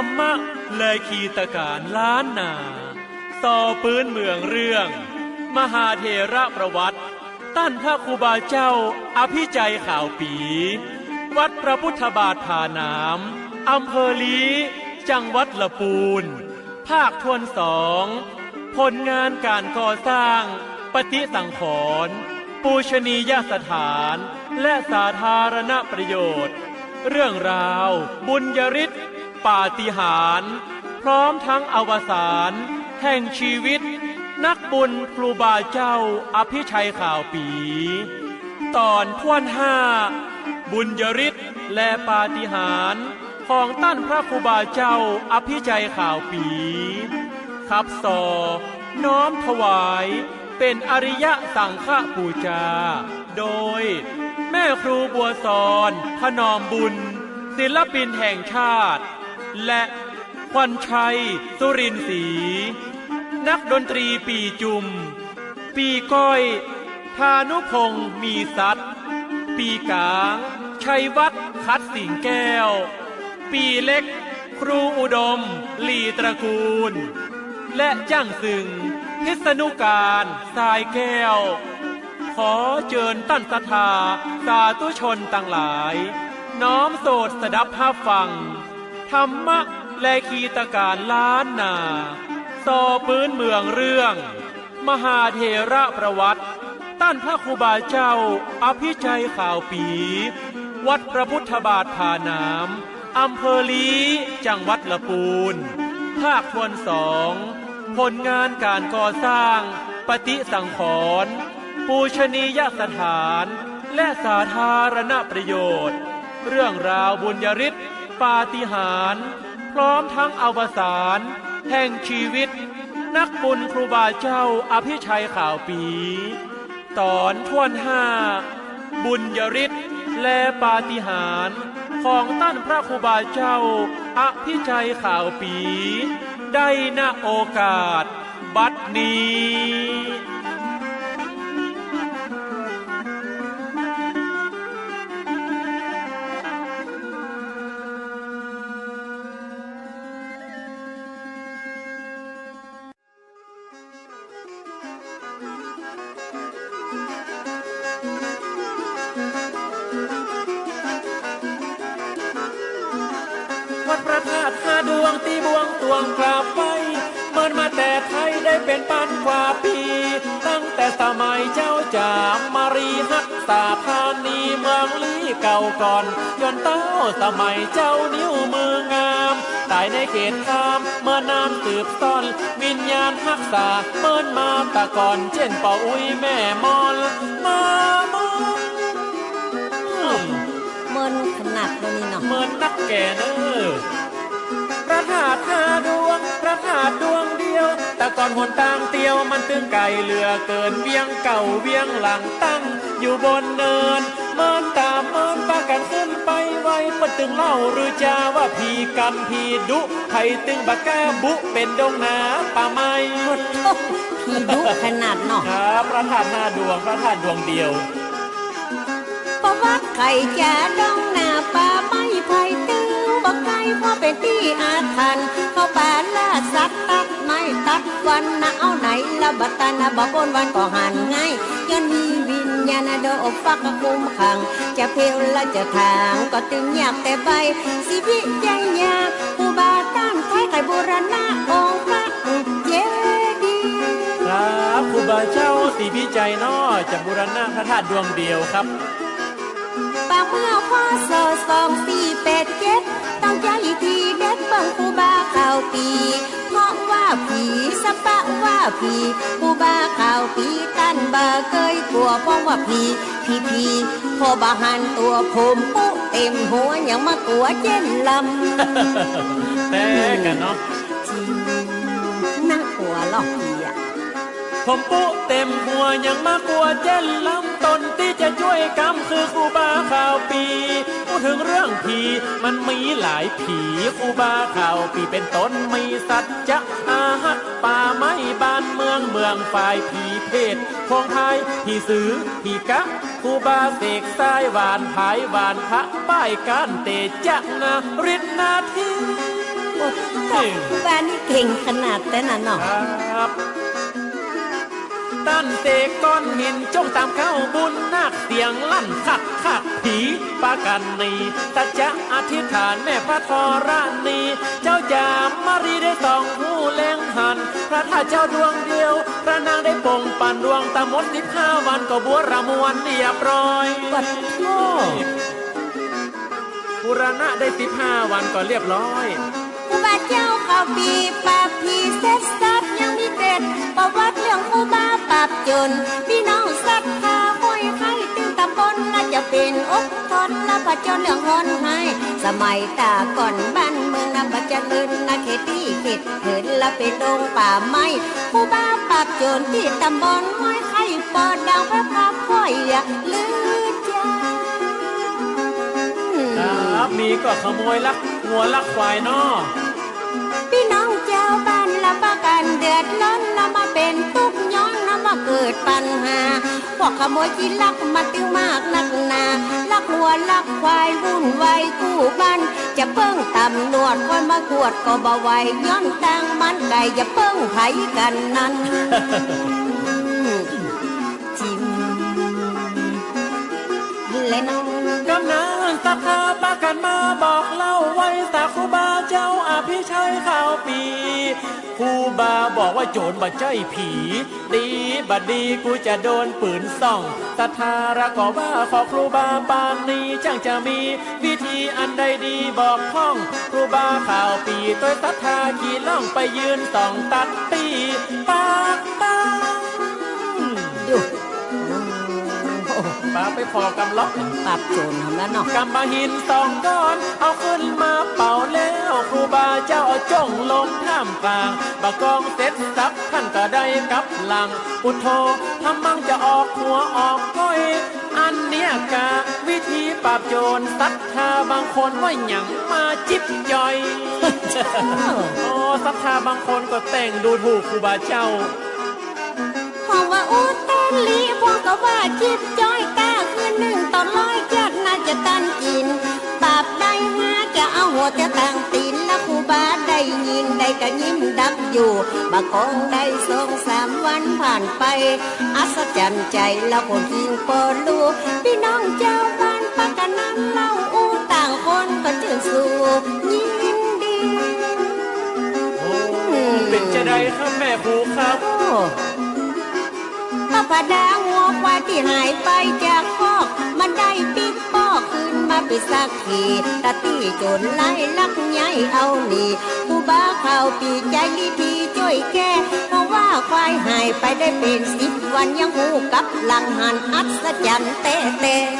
รรมะและขีตการล้านนา ต่อปืนเมืองเรื่อง มหาเทระประวัติ ตั้นพระครูบาเจ้าอภิใจข่าวปี วัดพระพุทธบาทผาน้ำอำเภอลีจังหวัดละปูน ภาคทวนสองผลงานการก่อสร้าง ปฏิสังขรณ์ปูชนียสถานและสาธารณประโยชน์ เรื่องราว บุญยริศ ปาฏิหาริย์พร้อมทั้งอวสานแห่งชีวิต นักบุญครูบาเจ้าอภิชัยข่าวปี ตอนทวนห้าบุญยริศและปาฏิหาริย์ของตั้นพระครูบาเจ้าอภิชัยข่าวปี ขับสอน้อมถวายเป็นอริยะสังฆปูจา โดย แม่ครูบัวสอนพนอมบุญ ศิลปินแห่งชาติ และควันชัย สุรินทร์ศรีนักดนตรีปีจุม ปีก้อยพานุพงศ์มีสัตว์ ปีกลางชัยวัฒน์คัดสิงแก้ว ปีเล็ก ครูอุดม ลีตระกูล และจ้างสึง พิษณุการสายแก้ว ขอเจิญตั้นศรัทธาสาธุชนต่างหลาย น้อมโสดสดับภาพฟัง ธรรมะและคีตการล้านนาซอปื้นเมืองเรื่อง มหาเทระประวัติตั้นพระครูบาเจ้า อภิชัยข่าวปี วัดพระพุทธบาทผาน้ำอำเภอลีจังหวัดละปูน ภาคทวนสองผลงานการก่อสร้าง ปฏิสังขรณ์ปูชนียสถาน และสาธารณประโยชน์ เรื่องราวบุญยริศ ปาฏิหาริย์พร้อมทั้งอวสานแห่งชีวิต นักบุญครูบาเจ้าอภิชัยข่าวปี ตอนทวนห้าบุญยริศและปาฏิหาริย์ของตั้นพระครูบาเจ้าอภิชัยข่าวปี ได้ณโอกาส บัดนี้ วัดพระธาตุห้าดวงตีบวงตวงกราบไปเมินมาแต่ไทยได้เป็นปันกว่าปี ตั้งแต่สมัยเจ้าจามมารีฮักษาธานีเมืองลีเก่าก่อนจนเต้าสมัยเจ้านิ้วมืองามตายในเขตคามเมื่อนานสืบซ่อนวิญญาณฮักษาเมินมาตะก่อนเช่นป่าอุ้ยแม่มอนมามอนเมินขนาดตัวนี้เนาะเหมือนนักแก่เนอพระธาตุห้าดวง พระธาตุดวงเดียว แต่ก่อนหนตางเตียวมันตึงไก่เหลือเกินเวียงเก่าเวียงหลังตั้ง อยู่บนเนินเมินตามเมินปากันขึ้นไปไวปะตึงเล่าหรือจาว่าพีกันพีดุไทยตึงบะแก้บุเป็นดงนาป่าไม้หมดโทษพี่ดุขนาดเนาะครับพระธาตุห้าดวง พระธาตุดวงเดียวเพราะว่าไข่จะดอง เพราะเป็นที่อาถรรพ์เข้าป่าล่าสัตว์ตัดไม้ตัดวันนะเอาไหนละบัตตานะบ่บนวันก็หันง่ายย้อนมีวิญญาณโดอบฟักกะคุมขัง จะเพลวละจะทางก็ตึงยากแต่ใบสิพิใจยากผู้บาต้านไทยไข่โบราณองค์พระเจดีย์ครับครูบาเจ้าสีพิจัยนอจากบุรณะพระธาตุดวงเดียวครับปากเมื่อพอสอ ปะว่าผีคูบาข่าวปีตันบาเคยกลัวเพราะว่าผีผีผีพอบาหันตัวผมปุ๊เต็มหัวยังมากลัวเจนลแต่กันเนาะำจริงน่ากลัวหรอกผีอะผมปุ๊เต็มหัวยังมากลัวเจนลำตนที่ จะช่วยกำคือครูบาข่าวปี พูดถึงเรื่องผีมันมีหลายผีครูบาข่าวปีเป็นต้นมีสัจจะอาหักป่าไม้บ้านเมืองเมืองฝ่ายผีเพศพงไทยผีสือผีกะครูบาเสกสายหวานผายหวานพระป้ายการเตจักนะฤทธิ์นาทีโอ้ก็ครูบานี่เก่งขนาดแต่น่ะเนาะครับ ตั้นเตกก้อนหินจงตามเข้าบุญนักเสียงลั่นขักขักผีปากันนีตาจะอธิษฐานแม่พระธรณี เจ้าจามมารีได้สองหูแรงหัน พระธาตุเจ้าดวงเดียว พระนางได้ปงปันดวงตามดสิบห้าวันก็บัวระมวนเรียบร้อยปัดโทบุรณะได้สิบห้าวันก็เรียบร้อยครูบาเจ้า นพี่น้องศรัทธาห้อยไข่ตึงตำบลและจะเป็นอกทนและผจญเรื่องคนให้ สมัยตาก่อนบ้านเมืองนำบัจเจริญนาเขตที่เขตเถินและเป็นดงป่าไม้ครูบาปราบจนที่ตำบลห้อยไข่ปอดดังพระพาค่อยอย่าลือใจครับมีก็ขโมยลักหัวลักควายนอพี่น้องเจ้าบ้านละประกัน ปัญหา พวกขโมยที่ลักมาตึงมากนักหนา ลักหัวลักควายวุ่นวายกู้บ้านจะเพิ่งตำนวดคนมาขวดก็บ่ไหวย้อนตังมันไก่จะเพิ่งไผกันนั้นจิมและน้องกำนั นศรัทธาปากันมาบอกเล่าไว้สาครูบาเจ้าอภิชัยข่าวปีครูบาบอกว่าโจรบัดใจผี ดีบัดดีกูจะโดนปืนส่องศรัทธาระก็ว่าขอครูบาปานนี้จังจะมี วิธีอันใดดีบอกท่อง ครูบาข่าวปีตัวศรัทธาขี่ล่องไปยืนส่องตัดตีปา ไปพอกำล็อกปรับโจรทำแล้วเนาะกำมะหินสองก้อน เอาขึ้นมาเป่าแล้วครูบาเจ้าเอาจ้องลงท่ามกลางบะกองเสร็จสับท่านก็ได้กลับหลังพุทโธทำมั่งจะออกหัวออกก้อยอันเนี้ยกะวิธีปราบโจรศรัทธาบางคนว่าหยังมาจิบย่อยโอ้ศรัทธาบางคนก็แต่งดูถูกครูบาเจ้าเพราะว่าอุตลีพวกก็ว่าจิบจ้อย จัดน่าจะตันกินปราบได้มาจะเอาหัวจะต่างตีนแล้วครูบาได้ยินได้ก็ยิ้มดับอยู่บากองได้สองสามวันผ่านไป อัศจรรย์ใจแล้วคนยิงปอลูพี่น้องเจ้าบ้านปากกันนั้นเล่าอู้ต่างคนก็ชื่นสู่ยินดีโอ้เป็นจะได้ครับแม่ครูครับโอ้ข้าพดางัวควายที่หายไปจาก สักทีตะตี้จนไล่ลักใหญ่เอาหนีผู้บ้าข่าปีใจลีทีช่วยแก้เพราะว่าควายหายไปได้เป็นสิบวันยังหูกับหลังหันอัศจรรย์เตะเตะ